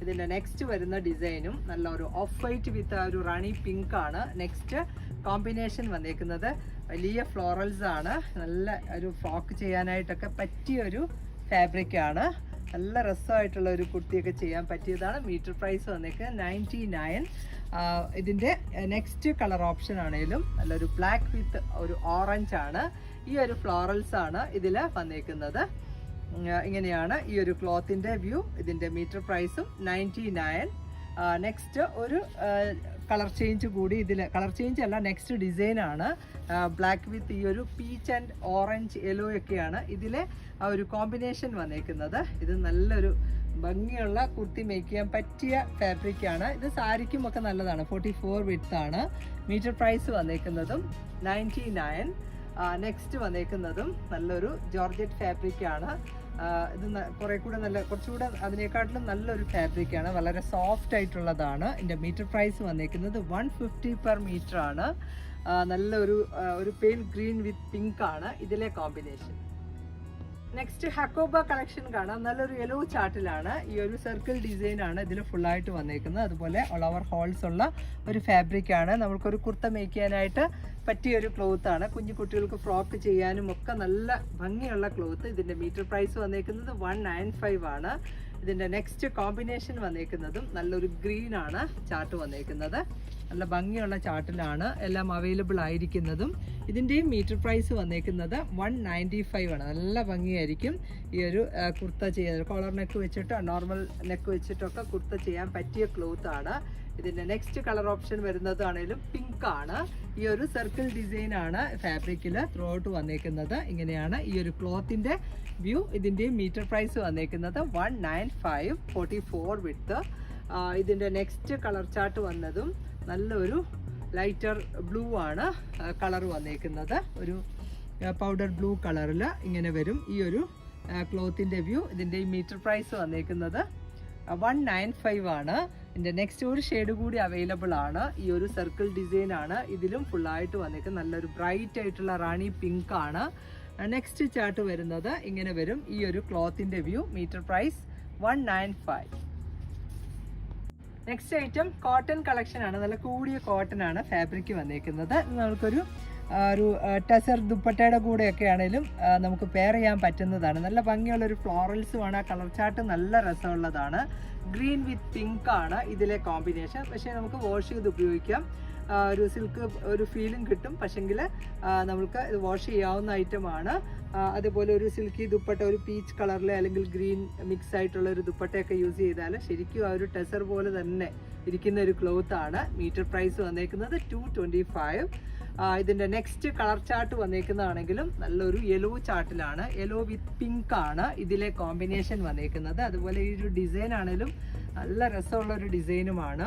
ഇതിന്റെ നെക്സ്റ്റ് വരുന്ന ഡിസൈനും നല്ല ഒരു ഓഫ് വൈറ്റ് വിത്ത് ഒരു റണി പിങ്ക് ആണ്. നെക്സ്റ്റ് കോമ്പിനേഷൻ വന്നേക്കുന്നത് വലിയ ഫ്ലോറൽസ് ആണ്. നല്ല ഒരു ഫ്രോക്ക് ചെയ്യാനായിട്ടൊക്കെ പറ്റിയ ഒരു ഫാബ്രിക് ആണ്. നല്ല രസമായിട്ടുള്ള ഒരു കുർത്തിയൊക്കെ ചെയ്യാൻ പറ്റിയതാണ്. മീറ്റർ പ്രൈസ് വന്നേക്ക് നയന്റി നയൻ. ഇതിന്റെ നെക്സ്റ്റ് കളർ ഓപ്ഷൻ ആണെങ്കിലും നല്ലൊരു ബ്ലാക്ക് വിത്ത് ഒരു ഓറഞ്ച് ആണ്. ഈ ഒരു ഫ്ലോറൽസ് ആണ് ഇതിൽ വന്നേക്കുന്നത്. ഇങ്ങനെയാണ് ഈ ഒരു ക്ലോത്തിന്റെ വ്യൂ. ഇതിന്റെ മീറ്റർ പ്രൈസും നയന്റി നയൻ. നെക്സ്റ്റ് ഒരു കളർ ചേഞ്ച് കൂടി ഇതിൽ കളർ ചേഞ്ച് അല്ല നെക്സ്റ്റ് ഡിസൈൻ ആണ്. ബ്ലാക്ക് വിത്ത് ഈ ഒരു പീച്ച് ആൻഡ് ഓറഞ്ച് യെല്ലോ ഒക്കെയാണ് ഇതിലെ ആ ഒരു കോമ്പിനേഷൻ വന്നേക്കുന്നത്. ഇത് നല്ലൊരു ഭംഗിയുള്ള കുർത്തി മേക്ക് ചെയ്യാൻ പറ്റിയ ഫാബ്രിക്കാണ് ഇത് സാരിക്കും ഒക്കെ നല്ലതാണ്. ഫോർട്ടി ഫോർ വിത്ത് ആണ്. മീറ്റർ പ്രൈസ് വന്നേക്കുന്നതും നയന്റി നയൻ നെക്സ്റ്റ് വന്നേക്കുന്നതും നല്ലൊരു ജോർജറ്റ് ഫാബ്രിക് ആണ്. ആ, ഇത് കുറെ കൂടെ നല്ല കുറച്ചുകൂടെ അതിനേക്കാട്ടിലും നല്ലൊരു ഫാബ്രിക് ആണ് വളരെ സോഫ്റ്റ് ആയിട്ടുള്ളതാണ്. ഇതിന്റെ മീറ്റർ പ്രൈസ് വന്നേക്കുന്നത് വൺ ഫിഫ്റ്റി പെർ മീറ്റർ ആണ്. നല്ലൊരു ഒരു പെയിൻ ഗ്രീൻ വിത്ത് പിങ്ക് ആണ് ഇതിലെ കോമ്പിനേഷൻ നെക്സ്റ്റ് ഹക്കോബ കളക്ഷൻ കാണാം. നല്ലൊരു യെല്ലോ ചാർട്ടിലാണ് ഈ ഒരു സർക്കിൾ ഡിസൈൻ ആണ് ഇതിൽ ഫുള്ളായിട്ട് വന്നേക്കുന്നത്. അതുപോലെ ഓൾ ഹോൾസ് ഉള്ള ഒരു ഫാബ്രിക് ആണ്. നമുക്കൊരു കുർത്ത മേക്ക് ചെയ്യാനായിട്ട് പറ്റിയ ഒരു ക്ലോത്ത് ആണ്. കുഞ്ഞു കുട്ടികൾക്ക് ഫ്രോക്ക് ചെയ്യാനും ഒക്കെ നല്ല ഭംഗിയുള്ള ക്ലോത്ത് ഇതിന്റെ മീറ്റർ പ്രൈസ് വന്നേക്കുന്നത് വൺ ആണ്. ഇതിന്റെ നെക്സ്റ്റ് കോമ്പിനേഷൻ വന്നേക്കുന്നതും നല്ലൊരു ഗ്രീൻ ആണ് ചാർട്ട് വന്നേക്കുന്നത്. നല്ല ഭംഗിയുള്ള ചാർട്ടിലാണ് എല്ലാം അവൈലബിൾ ആയിരിക്കുന്നതും. ഇതിന്റെയും മീറ്റർ പ്രൈസ് വന്നേക്കുന്നത് വൺ നയന്റി ഫൈവ് ആണ്. നല്ല ഭംഗിയായിരിക്കും ഈ ഒരു കുർത്ത ചെയ്യുന്നത്. കോളർ നെക്ക് വെച്ചിട്ടോ നോർമൽ നെക്ക് വെച്ചിട്ടൊക്കെ കുർത്ത ചെയ്യാൻ പറ്റിയ ക്ലോത്താണ് ഇതിന്റെ നെക്സ്റ്റ് കളർ ഓപ്ഷൻ വരുന്നത് ആണെങ്കിലും പിങ്ക് ആണ്. ഈ ഒരു സർക്കിൾ ഡിസൈൻ ആണ് ഫാബ്രിക്കിൽ ത്രൂ ഔട്ട് വന്നേക്കുന്നത്. ഇങ്ങനെയാണ് ഈ ഒരു ക്ലോത്തിന്റെ വ്യൂ ഇതിന്റെ മീറ്റർ പ്രൈസ് വന്നേക്കുന്നത് one nine five forty four with ഇതിന്റെ നെക്സ്റ്റ് കളർ ചാർട്ട് വന്നതും നല്ലൊരു ലൈറ്റർ ബ്ലൂ ആണ് കളർ വന്നേക്കുന്നത്. ഒരു പൗഡർ ബ്ലൂ കളറിൽ ഇങ്ങനെ വരും ഈ ഒരു ക്ലോത്തിന്റെ വ്യൂ ഇതിന്റെ മീറ്റർ പ്രൈസ് വന്നേക്കുന്നത്. വൺ നയൻ ഫൈവ് ആണ്. ഇതിന്റെ നെക്സ്റ്റ് ഒരു ഷെയ്ഡ് കൂടി അവൈലബിൾ ആണ്. ഈ ഒരു സർക്കിൾ ഡിസൈൻ ആണ്. ഇതിലും ഫുള്ളായിട്ട് വന്നേക്കുന്നത് നല്ലൊരു ബ്രൈറ്റ് ആയിട്ടുള്ള റാണി പിങ്ക് ആണ്. നെക്സ്റ്റ് ചാർട്ട് വരുന്നത് ഇങ്ങനെ വരും. ഈ ഒരു ക്ലോത്തിന്റെ view metre price one nine five next item cotton collection ആണ്. നല്ല കൂടിയ കോട്ടൺ ആണ് ഫാബ്രിക് വന്നേക്കുന്നത്. നമുക്കൊരു ഒരു ടസർ ദുപ്പട്ടയുടെ കൂടെയൊക്കെ ആണെങ്കിലും നമുക്ക് പെയർ ചെയ്യാൻ പറ്റുന്നതാണ്. നല്ല ഭംഗിയുള്ള ഒരു ഫ്ലോറൽസുമാണ്. ആ കളർ ചാർട്ട് നല്ല രസമുള്ളതാണ്. ഗ്രീൻ വിത്ത് പിങ്ക് ആണ് ഇതിലെ കോമ്പിനേഷൻ പക്ഷേ നമുക്ക് വാഷ് ചെയ്ത് ഉപയോഗിക്കാം. ഒരു സിൽക്ക് ഒരു ഫീലും കിട്ടും. പക്ഷെങ്കിൽ നമുക്ക് ഇത് വാഷ് ചെയ്യാവുന്ന ഐറ്റമാണ് അതുപോലെ ഒരു സിൽക്കി ദുപ്പട്ട ഒരു പീച്ച് കളറിൽ അല്ലെങ്കിൽ ഗ്രീൻ മിക്സ് ആയിട്ടുള്ള ഒരു ദുപ്പട്ടയൊക്കെ യൂസ് ചെയ്താൽ ശരിക്കും ആ ഒരു ടെസർ പോലെ തന്നെ ഇരിക്കുന്ന ഒരു ക്ലോത്താണ് ആണ്. മീറ്റർ പ്രൈസ് വന്നേക്കുന്നത് ടു ട്വന്റി ഫൈവ് ഇതിന്റെ നെക്സ്റ്റ് കളർ ചാർട്ട് വന്നേക്കുന്നതാണെങ്കിലും നല്ലൊരു യെല്ലോ ചാർട്ടിലാണ് യെല്ലോ വിത്ത് പിങ്ക് ആണ് ഇതിലെ കോമ്പിനേഷൻ വന്നേക്കുന്നത്. അതുപോലെ ഈ ഒരു ഡിസൈൻ ആണെങ്കിലും നല്ല രസമുള്ള ഒരു ഡിസൈനുമാണ്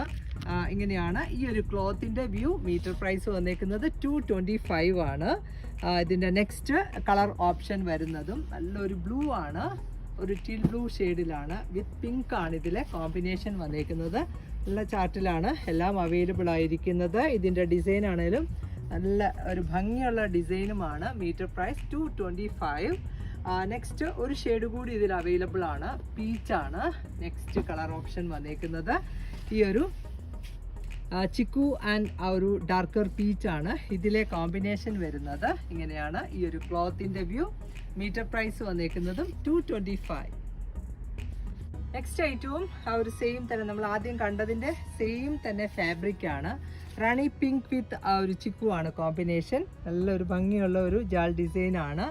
ഇങ്ങനെയാണ് ഈ ഒരു ക്ലോത്തിന്റെ വ്യൂ മീറ്റർ പ്രൈസ് വന്നേക്കുന്നത് ടു ട്വന്റി ഫൈവ് ആണ് ഇതിന്റെ നെക്സ്റ്റ് കളർ ഓപ്ഷൻ വരുന്നതും നല്ലൊരു ബ്ലൂ ആണ്. ഒരു ടിൽ ബ്ലൂ ഷെയ്ഡിലാണ് വിത്ത് പിങ്ക് ആണ് ഇതിലെ കോമ്പിനേഷൻ വന്നേക്കുന്നത്. നല്ല ചാർട്ടിലാണ് എല്ലാം അവൈലബിൾ ആയിരിക്കുന്നത്. ഇതിന്റെ ഡിസൈൻ ആണെങ്കിലും നല്ല ഒരു ഭംഗിയുള്ള ഡിസൈനുമാണ്. Metre price two twenty five next ഒരു ഷെയ്ഡ് കൂടി ഇതിൽ അവൈലബിൾ ആണ്. പീച്ചാണ് നെക്സ്റ്റ് കളർ ഓപ്ഷൻ വന്നേക്കുന്നത്. ഈ ഒരു ചിക്കു ആൻഡ് ആ ഒരു ഡാർക്കർ പീച്ചാണ് ഇതിലെ കോമ്പിനേഷൻ വരുന്നത് ഇങ്ങനെയാണ്. ഈ ഒരു ക്ലോത്തിന്റെ വ്യൂ മീറ്റർ പ്രൈസ് വന്നേക്കുന്നതും ടു ട്വന്റി ഫൈവ് നെക്സ്റ്റ് ഐറ്റവും ആ ഒരു സെയിം തന്നെ നമ്മൾ ആദ്യം കണ്ടതിന്റെ സെയിം തന്നെ ഫാബ്രിക്കാണ് റാണി പിങ്ക് വിത്ത് ആ ഒരു ചിക്കു ആണ് കോമ്പിനേഷൻ നല്ലൊരു ഭംഗിയുള്ള ഒരു ജാൾ ഡിസൈനാണ്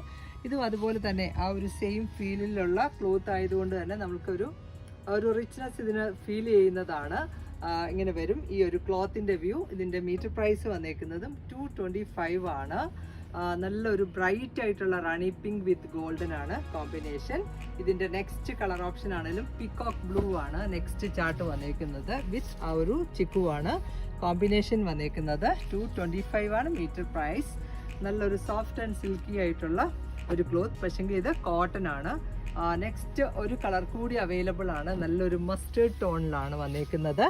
ഇതും അതുപോലെ തന്നെ ആ ഒരു സെയിം ഫീലിലുള്ള ക്ലോത്ത് ആയതുകൊണ്ട് തന്നെ നമുക്കൊരു ഒരു റിച്ച്നെസ് ഇതിന് ഫീൽ ചെയ്യുന്നതാണ്. ഇങ്ങനെ വരും. ഈ ഒരു ക്ലോത്തിന്റെ വ്യൂ ഇതിന്റെ മീറ്റർ പ്രൈസ് വന്നേക്കുന്നതും ടു ആണ്. നല്ലൊരു ബ്രൈറ്റ് ആയിട്ടുള്ള റണി പിങ്ക് വിത്ത് ഗോൾഡൻ ആണ് കോമ്പിനേഷൻ ഇതിന്റെ നെക്സ്റ്റ് കളർ ഓപ്ഷൻ ആണെങ്കിലും പിക്കോക്ക് ബ്ലൂ ആണ് നെക്സ്റ്റ് ചാർട്ട് വന്നേക്കുന്നത് വിത്ത് ആ ഒരു ചിക്കു ആണ് കോമ്പിനേഷൻ വന്നേക്കുന്നത്. ടു ട്വന്റി ഫൈവ് ആണ് മീറ്റർ പ്രൈസ് നല്ലൊരു സോഫ്റ്റ് ആൻഡ് സിൽക്കി ആയിട്ടുള്ള ഒരു ക്ലോത്ത് പക്ഷെങ്കിൽ ഇത് കോട്ടൺ ആണ്. നെക്സ്റ്റ് ഒരു കളർ കൂടി അവൈലബിൾ ആണ്. നല്ലൊരു മസ്റ്റേർഡ് ടോണിലാണ് വന്നേക്കുന്നത്.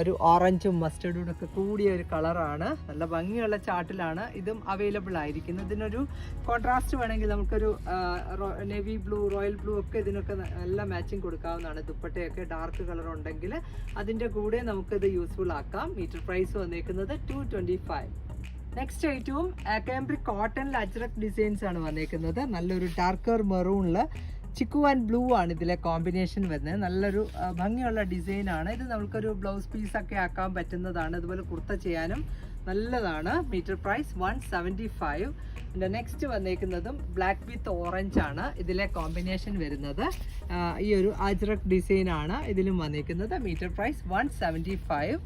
ഒരു ഓറഞ്ചും മസ്റ്റേർഡും ഒക്കെ കൂടിയ ഒരു കളറാണ്. നല്ല ഭംഗിയുള്ള ചാർട്ടിലാണ് ഇതും അവൈലബിൾ ആയിരിക്കുന്നത്. ഇതിനൊരു കോൺട്രാസ്റ്റ് വേണമെങ്കിൽ നമുക്കൊരു നേവി ബ്ലൂ റോയൽ ബ്ലൂ ഒക്കെ ഇതിനൊക്കെ നല്ല മാച്ചിങ് കൊടുക്കാവുന്നതാണ്. ദുപ്പട്ടയൊക്കെ ഡാർക്ക് കളർ ഉണ്ടെങ്കിൽ അതിന്റെ കൂടെ നമുക്കിത് യൂസ്ഫുൾ ആക്കാം. മീറ്റർ പ്രൈസ് വന്നേക്കുന്നത് ടു ട്വന്റി ഫൈവ് നെക്സ്റ്റ് ഐറ്റവും കാംബ്രിക് കോട്ടണിൽ അജ്രക് ഡിസൈൻസ് ആണ് വന്നേക്കുന്നത്. നല്ലൊരു ഡാർക്കർ മെറൂണിൽ ചിക്കു ആൻഡ് ബ്ലൂ ആണ് ഇതിലെ കോമ്പിനേഷൻ വരുന്നത്. നല്ലൊരു ഭംഗിയുള്ള ഡിസൈൻ ആണ്. ഇത് നമുക്കൊരു ബ്ലൗസ് പീസ് ഒക്കെ ആക്കാൻ പറ്റുന്നതാണ്. അതുപോലെ കുർത്ത ചെയ്യാനും നല്ലതാണ്. Metre price one seventy five പിന്നെ നെക്സ്റ്റ് വന്നേക്കുന്നതും ബ്ലാക്ക് വിത്ത് ഓറഞ്ച് ആണ് ഇതിലെ കോമ്പിനേഷൻ വരുന്നത്. ഈ ഒരു അജ്രക് ഡിസൈനാണ് ഇതിലും വന്നേക്കുന്നത്. Metre price one seventy five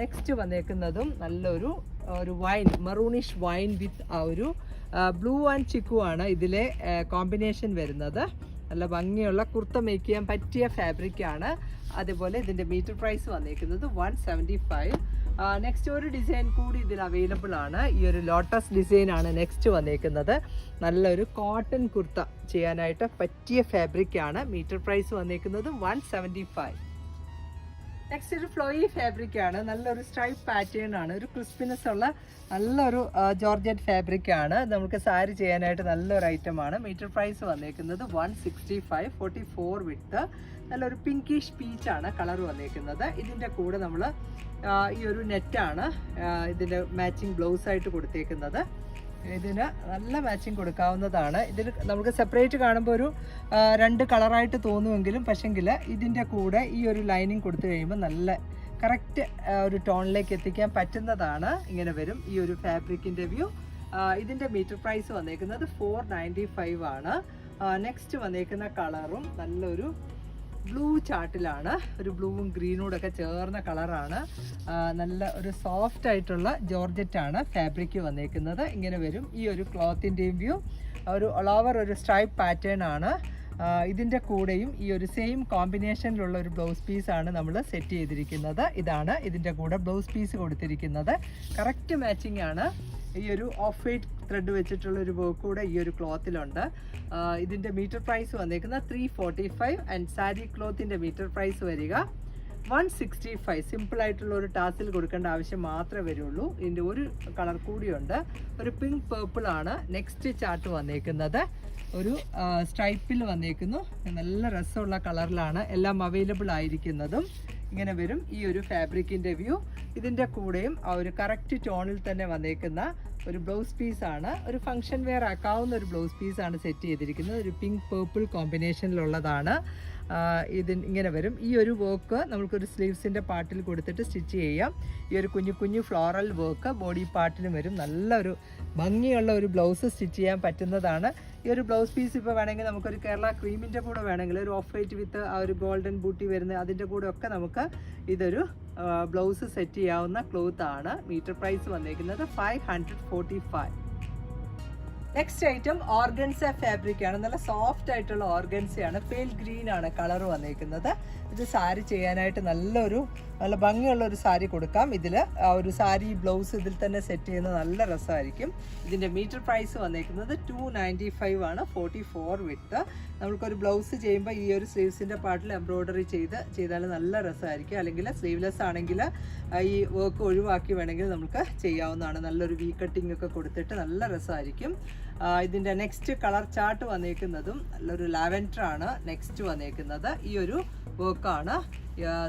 next വന്നേക്കുന്നതും നല്ലൊരു ഒരു വൈൻ മറൂണിഷ് വൈൻ വിത്ത് ആ ഒരു ബ്ലൂ ആൻഡ് ചിക്കു ആണ് ഇതിലെ കോമ്പിനേഷൻ വരുന്നത്. നല്ല ഭംഗിയുള്ള കുർത്ത മേക്ക് ചെയ്യാൻ പറ്റിയ ഫാബ്രിക് ആണ്. അതുപോലെ ഇതിന്റെ മീറ്റർ പ്രൈസ് വന്നേക്കുന്നത് വൺ സെവന്റി ഫൈവ് നെക്സ്റ്റ് ഒരു ഡിസൈൻ കൂടി ഇതിൽ അവൈലബിൾ ആണ്. ഈ ഒരു ലോട്ടസ് ഡിസൈൻ ആണ് നെക്സ്റ്റ് വന്നേക്കുന്നത്. നല്ലൊരു കോട്ടൺ കുർത്ത ചെയ്യാനായിട്ട് പറ്റിയ ഫാബ്രിക് ആണ്. മീറ്റർ പ്രൈസ് വന്നേക്കുന്നത് വൺ സെവന്റി ഫൈവ് നെക്സ്റ്റ് ഒരു ഫ്ലോയി ഫാബ്രിക് ആണ് നല്ലൊരു സ്ട്രൈപ്പ് പാറ്റേൺ ആണ്. ഒരു ക്രിസ്പിനെസ് ഉള്ള നല്ലൊരു ജോർജറ്റ് ഫാബ്രിക് ആണ്. നമുക്ക് സാരി ചെയ്യാനായിട്ട് നല്ലൊരു ഐറ്റം ആണ്. മീറ്റർ പ്രൈസ് വന്നേക്കുന്നത് one sixty five forty four വിട്ട് നല്ലൊരു പിങ്കിഷ് പീച്ച് ആണ് കളർ വന്നേക്കുന്നത്. ഇതിന്റെ കൂടെ നമ്മൾ ഈ ഒരു നെറ്റാണ് ഇതിന്റെ മാച്ചിങ് ബ്ലൗസ് ആയിട്ട് കൊടുത്തേക്കുന്നത്. ഇതിന് നല്ല മാച്ചിങ് കൊടുക്കാവുന്നതാണ്. ഇതിൽ നമുക്ക് സെപ്പറേറ്റ് കാണുമ്പോൾ ഒരു രണ്ട് കളറായിട്ട് തോന്നുമെങ്കിലും പക്ഷെങ്കിൽ ഇതിന്റെ കൂടെ ഈ ഒരു ലൈനിങ് കൊടുത്തു കഴിയുമ്പോൾ നല്ല കറക്റ്റ് ഒരു ടോണിലേക്ക് എത്തിക്കാൻ പറ്റുന്നതാണ്. ഇങ്ങനെ വരും. ഈ ഒരു ഫാബ്രിക്കിന്റെ വ്യൂ ഇതിന്റെ മീറ്റർ പ്രൈസ് വന്നേക്കുന്നത് ഫോർ നയന്റി ഫൈവ് ആണ് നെക്സ്റ്റ് വന്നേക്കുന്ന കളറും നല്ലൊരു ബ്ലൂ ചാട്ടിലാണ് ഒരു ബ്ലൂവും ഗ്രീനോടും ഒക്കെ ചേർന്ന കളറാണ്. നല്ല ഒരു സോഫ്റ്റ് ആയിട്ടുള്ള ജോർജറ്റ് ആണ് ഫാബ്രിക് വന്നേക്കുന്നത്. ഇങ്ങനെ വരും. ഈ ഒരു ക്ലോത്തിന്റെയും വ്യൂ ഒരു ഓവർ ഒരു സ്ട്രൈപ്പ് പാറ്റേൺ ആണ്. ഇതിന്റെ കൂടെയും ഈ ഒരു സെയിം കോമ്പിനേഷനിലുള്ള ഒരു ബ്ലൗസ് പീസാണ് നമ്മൾ സെറ്റ് ചെയ്തിരിക്കുന്നത്. ഇതാണ് ഇതിന്റെ കൂടെ ബ്ലൗസ് പീസ് കൊടുത്തിരിക്കുന്നത്. കറക്റ്റ് മാച്ചിങ് ആണ്. ഈ ഒരു ഓഫ് വൈറ്റ് ത്രെഡ് വെച്ചിട്ടുള്ള ഒരു വർക്ക് കൂടെ ഈ ഒരു ക്ലോത്തിലുണ്ട് ഇതിന്റെ മീറ്റർ പ്രൈസ് വന്നേക്കുന്നത് three forty five and sari ക്ലോത്തിന്റെ metre price വരിക വൺ സിക്സ്റ്റി ഫൈവ് സിമ്പിൾ ആയിട്ടുള്ള ഒരു ടാസിൽ കൊടുക്കേണ്ട ആവശ്യം മാത്രമേ വരുള്ളൂ. ഇതിന്റെ ഒരു കളർ കൂടിയുണ്ട്. ഒരു പിങ്ക് പേർപ്പിൾ ആണ്. നെക്സ്റ്റ് ചാർട്ട് വന്നേക്കുന്നത്. ഒരു സ്ട്രൈപ്പിൽ വന്നേക്കുന്നു. നല്ല രസമുള്ള കളറിലാണ് എല്ലാം അവൈലബിൾ ആയിരിക്കുന്നതും. ഇങ്ങനെ വരും. ഈ ഒരു ഫാബ്രിക്കിന്റെ വ്യൂ. ഇതിന്റെ കൂടെയും ആ ഒരു കറക്റ്റ് ടോണിൽ തന്നെ വന്നേക്കുന്ന ഒരു ബ്ലൗസ് പീസാണ് ഒരു ഫംഗ്ഷൻ വെയർ ആക്കാവുന്ന ഒരു ബ്ലൗസ് പീസാണ് സെറ്റ് ചെയ്തിരിക്കുന്നത്. ഒരു പിങ്ക് പേർപ്പിൾ കോമ്പിനേഷനിലുള്ളതാണ് ഇത് ഇങ്ങനെ വരും. ഈ ഒരു വർക്ക് നമുക്കൊരു സ്ലീവ്സിന്റെ പാർട്ടിൽ കൊടുത്തിട്ട് സ്റ്റിച്ച് ചെയ്യാം. ഈ ഒരു കുഞ്ഞു കുഞ്ഞു ഫ്ലോറൽ വർക്ക് ബോഡി പാർട്ടിലും വരും. നല്ലൊരു ഭംഗിയുള്ള ഒരു ബ്ലൗസ് സ്റ്റിച്ച് ചെയ്യാൻ പറ്റുന്നതാണ്. ഈ ഒരു ബ്ലൗസ് പീസ് ഇപ്പോൾ വേണമെങ്കിൽ നമുക്കൊരു കേരള ക്രീമിന്റെ കൂടെ വേണമെങ്കിൽ ഒരു ഓഫ് വൈറ്റ് വിത്ത് ആ ഒരു ഗോൾഡൻ ബൂട്ടി വരുന്ന അതിന്റെ കൂടെ ഒക്കെ നമുക്ക് ഇതൊരു ബ്ലൗസ് സെറ്റ് ചെയ്യാവുന്ന ക്ലോത്ത് ആണ്. മീറ്റർ പ്രൈസ് വന്നേക്കുന്നത് five hundred forty five next item organza fabric ആണ്. നല്ല സോഫ്റ്റ് ആയിട്ടുള്ള ഓർഗൻസയാണ് പെയിൽ ഗ്രീൻ ആണ് കളർ വന്നിരിക്കുന്നത് ഇത് സാരി ചെയ്യാനായിട്ട് നല്ലൊരു നല്ല ഭംഗിയുള്ള ഒരു സാരി കൊടുക്കാം. ഇതിൽ ഒരു സാരി ബ്ലൗസ് ഇതിൽ തന്നെ സെറ്റ് ചെയ്യുന്നത് നല്ല രസമായിരിക്കും. ഇതിന്റെ മീറ്റർ പ്രൈസ് വന്നിരിക്കുന്നത് ടു നയന്റി ഫൈവ് ആണ്. ഫോർട്ടി ഫോർ വിട്ട് നമുക്കൊരു ബ്ലൗസ് ചെയ്യുമ്പോൾ ഈ ഒരു സ്ലീവ്സിന്റെ പാർട്ടിൽ എംബ്രോയ്ഡറി ചെയ്ത് ചെയ്താൽ നല്ല രസമായിരിക്കും. അല്ലെങ്കിൽ സ്ലീവ്ലെസ് ആണെങ്കിൽ ഈ വർക്ക് ഒഴിവാക്കി വേണമെങ്കിൽ നമുക്ക് ചെയ്യാവുന്നതാണ്. നല്ലൊരു വി കട്ടിംഗ് ഒക്കെ കൊടുത്തിട്ട് നല്ല രസമായിരിക്കും. ഇതിന്റെ നെക്സ്റ്റ് കളർ ചാർട്ട് വന്നേക്കുന്നതും നല്ലൊരു ലാവൻഡർ ആണ് നെക്സ്റ്റ് വന്നേക്കുന്നത്. ഈ ഒരു വർക്കാണ്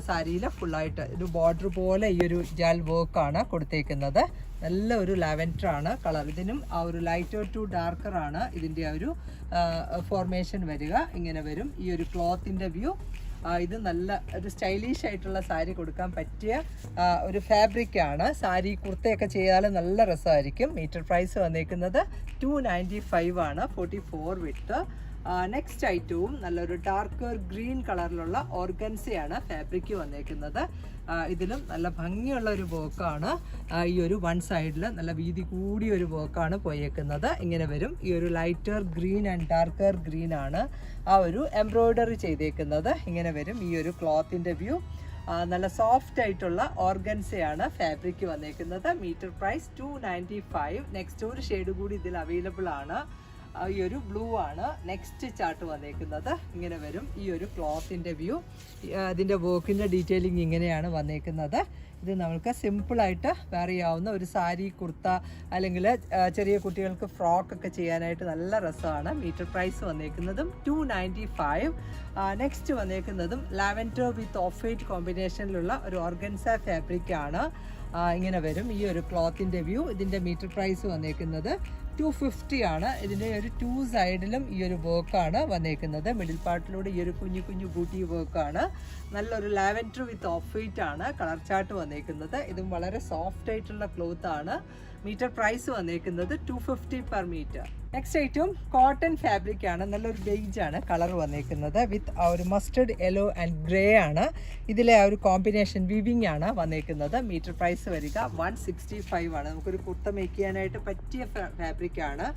സാരിയിൽ ഫുള്ളായിട്ട് ഒരു ബോർഡർ പോലെ ഈ ഒരു ജാൽ വർക്കാണ് കൊടുത്തേക്കുന്നത്. നല്ല ഒരു ലാവൻഡർ ആണ് കളർ ഇതിനും ആ ഒരു ലൈറ്റർ ടു ഡാർക്കർ ആണ് ഇതിന്റെ ആ ഒരു ഫോർമേഷൻ വരിക. ഇങ്ങനെ വരും. ഈ ഒരു ക്ലോത്തിന്റെ വ്യൂ ഇത് നല്ല ഒരു സ്റ്റൈലിഷ് ആയിട്ടുള്ള സാരി കൊടുക്കാൻ പറ്റിയ ഒരു ഫാബ്രിക്കാണ് സാരി കുർത്തയൊക്കെ ചെയ്താൽ നല്ല രസമായിരിക്കും. മീറ്റർ പ്രൈസ് വന്നേക്കുന്നത് ടു നയന്റി ഫൈവ് ആണ്. ഫോർട്ടി ഫോർ വിട്ട് നെക്സ്റ്റ് ഐറ്റവും നല്ലൊരു ഡാർക്കർ ഗ്രീൻ കളറിലുള്ള ഓർഗൻസയാണ് ഫാബ്രിക് വന്നേക്കുന്നത്. ഇതിലും നല്ല ഭംഗിയുള്ള ഒരു ബോക്കാണ് ഈ ഒരു വൺ സൈഡിൽ നല്ല വീതി കൂടിയ ഒരു വർക്കാണ് പോയേക്കുന്നത്. ഇങ്ങനെ വരും. ഈ ഒരു lighter green and darker green ആണ് ആ ഒരു എംബ്രോയ്ഡറി ചെയ്തേക്കുന്നത്. ഇങ്ങനെ വരും ഈ ഒരു ക്ലോത്തിന്റെ വ്യൂ നല്ല സോഫ്റ്റ് ആയിട്ടുള്ള ഓർഗൻസയാണ് ഫാബ്രിക് വന്നേക്കുന്നത്. Metre price two ninety five next ഒരു ഷെയ്ഡ് കൂടി ഇതിൽ അവൈലബിൾ ആണ്. ഈ ഒരു ബ്ലൂ ആണ് നെക്സ്റ്റ് ചാർട്ട് വന്നേക്കുന്നത്. ഇങ്ങനെ വരും. ഈ ഒരു ക്ലോത്തിന്റെ വ്യൂ അതിന്റെ വർക്കിന്റെ ഡീറ്റെയിലിംഗ് ഇങ്ങനെയാണ് വന്നേക്കുന്നത്. ഇത് നമ്മൾക്ക് സിമ്പിളായിട്ട് വെയർ ചെയ്യാവുന്ന ഒരു സാരി കുർത്ത അല്ലെങ്കിൽ ചെറിയ കുട്ടികൾക്ക് ഫ്രോക്ക് ഒക്കെ ചെയ്യാനായിട്ട് നല്ല രസമാണ്. മീറ്റർ പ്രൈസ് വന്നേക്കുന്നതും ടു നയന്റി ഫൈവ് നെക്സ്റ്റ് വന്നേക്കുന്നതും ലാവൻഡർ വിത്ത് ഓഫ് വൈറ്റ് കോമ്പിനേഷനിലുള്ള ഒരു ഓർഗൻസ ഫാബ്രിക് ആണ്. ഇങ്ങനെ വരും. ഈ ഒരു ക്ലോത്തിന്റെ വ്യൂ ഇതിന്റെ മീറ്റർ പ്രൈസ് വന്നേക്കുന്നത് ടു ഫിഫ്റ്റി ആണ് ഇതിന്റെ ഒരു ടു സൈഡിലും ഈ ഒരു വർക്കാണ് വന്നേക്കുന്നത്. മിഡിൽ പാർട്ടിലൂടെ ഈ ഒരു കുഞ്ഞു കുഞ്ഞു ബൂട്ടി വർക്കാണ് നല്ലൊരു ലാവൻഡർ വിത്ത് ഓഫ് വൈറ്റ് ആണ് കളർ ചാർട്ട് വന്നേക്കുന്നത്. ഇതും വളരെ സോഫ്റ്റ് ആയിട്ടുള്ള ക്ലോത്ത് ആണ്. മീറ്റർ പ്രൈസ് വന്നേക്കുന്നത് two fifty per metre next item cotton fabric ആണ്. നല്ലൊരു ബെയ്ജ് ആണ് കളർ വന്നേക്കുന്നത്. വിത്ത് ആ ഒരു മസ്റ്റർഡ് യെല്ലോ ആൻഡ് ഗ്രേ ആണ്. ഇതിലെ ആ ഒരു കോമ്പിനേഷൻ വിവിങ് ആണ് വന്നേക്കുന്നത്. മീറ്റർ പ്രൈസ് വരിക വൺ സിക്സ്റ്റി ഫൈവ് ആണ്. നമുക്കൊരു കുർത്ത മേക്ക് ചെയ്യാനായിട്ട് പറ്റിയ ഫാബ്രിക് ആണ്.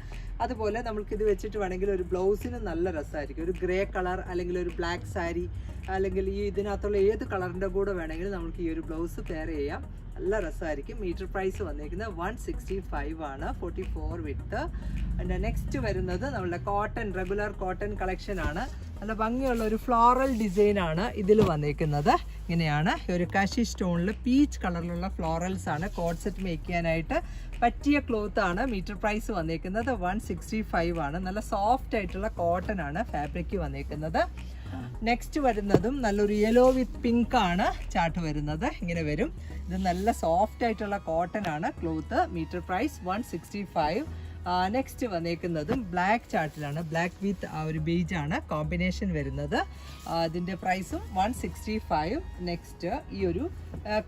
അതുപോലെ നമുക്ക് ഇത് വെച്ചിട്ട് വേണമെങ്കിൽ ഒരു ബ്ലൗസിന് നല്ല രസമായിരിക്കും. ഒരു ഗ്രേ കളർ അല്ലെങ്കിൽ ഒരു ബ്ലാക്ക് സാരി അല്ലെങ്കിൽ ഈ ഇതിനകത്തുള്ള ഏത് കളറിന്റെ കൂടെ വേണമെങ്കിലും നമുക്ക് ഈ ഒരു ബ്ലൗസ് പെയർ ചെയ്യാം. നല്ല രസമായിരിക്കും. മീറ്റർ പ്രൈസ് വന്നിരിക്കുന്നത് വൺ സിക്സ്റ്റി ഫൈവ് ആണ്. ഫോർട്ടി ഫോർ വിത്ത് അതിന്റെ നെക്സ്റ്റ് വരുന്നത് നമ്മളുടെ കോട്ടൺ റെഗുലർ കോട്ടൺ കളക്ഷൻ ആണ്. നല്ല ഭംഗിയുള്ള ഒരു ഫ്ലോറൽ ഡിസൈൻ ആണ് ഇതിൽ വന്നിരിക്കുന്നത് ഇങ്ങനെയാണ്. ഒരു കാശി സ്റ്റോണിൽ പീച്ച് കളറിലുള്ള ഫ്ലോറൽസ് ആണ് കോട്ട് സെറ്റ് മേക്ക് ചെയ്യാനായിട്ട് പറ്റിയ ക്ലോത്ത് ആണ് മീറ്റർ പ്രൈസ് വന്നിരിക്കുന്നത് വൺ സിക്സ്റ്റി ഫൈവ് ആണ്. നല്ല സോഫ്റ്റ് ആയിട്ടുള്ള കോട്ടൺ ആണ് ഫാബ്രിക് വന്നിരിക്കുന്നത് നെക്സ്റ്റ് വരുന്നതും നല്ലൊരു യെല്ലോ വിത്ത് പിങ്ക് ആണ് ചാർട്ട് വരുന്നത്. ഇങ്ങനെ വരും. ഇത് നല്ല സോഫ്റ്റ് ആയിട്ടുള്ള കോട്ടൺ ആണ്. Cloth metre price one sixty five next വന്നേക്കുന്നതും black ചാർട്ടിലാണ് ബ്ലാക്ക് വിത്ത് ആ ഒരു ബീജ് ആണ് കോമ്പിനേഷൻ വരുന്നത്. അതിന്റെ പ്രൈസും വൺ സിക്സ്റ്റി ഫൈവ് നെക്സ്റ്റ് ഈ ഒരു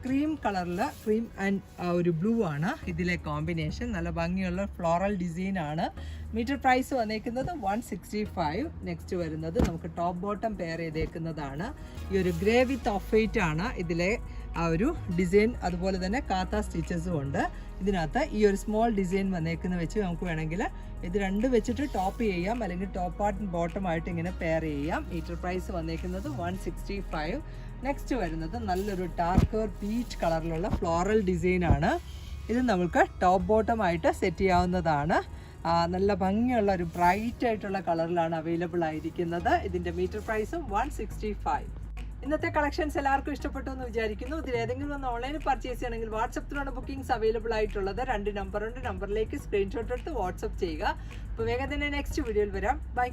ക്രീം കളറിൽ ക്രീം ആൻഡ് ഒരു ബ്ലൂ ആണ്. ഇതിലെ കോമ്പിനേഷൻ നല്ല ഭംഗിയുള്ള ഫ്ലോറൽ ഡിസൈൻ ആണ്. മീറ്റർ പ്രൈസ് വന്നേക്കുന്നത് വൺ സിക്സ്റ്റി ഫൈവ് നെക്സ്റ്റ് വരുന്നത് നമുക്ക് ടോപ്പ് ബോട്ടം പെയർ ചെയ്തേക്കുന്നതാണ്. ഈ ഒരു ഗ്രേ വിത്ത് ഓഫ് വൈറ്റ് ആണ് ഇതിലെ ആ ഒരു ഡിസൈൻ അതുപോലെ തന്നെ കാത്ത സ്റ്റിച്ചസും ഉണ്ട്. ഇതിനകത്ത് ഈ ഒരു സ്മോൾ ഡിസൈൻ വന്നേക്കുന്ന വെച്ച് നമുക്ക് വേണമെങ്കിൽ ഇത് രണ്ട് വെച്ചിട്ട് ടോപ്പ് ചെയ്യാം. അല്ലെങ്കിൽ ടോപ്പ് പാർട്ട് ബോട്ടം ആയിട്ട് ഇങ്ങനെ പെയർ ചെയ്യാം. മീറ്റർ പ്രൈസ് വന്നേക്കുന്നത് വൺ സിക്സ്റ്റി ഫൈവ് നെക്സ്റ്റ് വരുന്നത് നല്ലൊരു ഡാർക്ക് പീച്ച് കളറിലുള്ള ഫ്ലോറൽ ഡിസൈനാണ് ഇത് നമുക്ക് ടോപ്പ് ബോട്ടം ആയിട്ട് സെറ്റ് ചെയ്യാവുന്നതാണ്. നല്ല ഭംഗിയുള്ള ഒരു ബ്രൈറ്റ് ആയിട്ടുള്ള കളറിലാണ് അവൈലബിൾ ആയിരിക്കുന്നത്. ഇതിന്റെ മീറ്റർ പ്രൈസും വൺ സിക്സ്റ്റി ഫൈവ് ഇന്നത്തെ കളക്ഷൻസ് എല്ലാവർക്കും ഇഷ്ടപ്പെട്ടു എന്ന് വിചാരിക്കുന്നു. ഇതിൽ ഏതെങ്കിലും ഒന്ന് ഓൺലൈനിൽ പർച്ചേസ് ചെയ്യണമെങ്കിൽ വാട്സപ്പിലാണ് ബുക്കിംഗ്സ് അവൈലബിൾ ആയിട്ടുള്ളത്. രണ്ട് നമ്പറുണ്ട് നമ്പറിലേക്ക് സ്ക്രീൻഷോട്ട് എടുത്ത് വാട്സപ്പ് ചെയ്യുക. അപ്പോൾ വേഗം തന്നെ നെക്സ്റ്റ് വീഡിയോയിൽ വരാം. ബൈ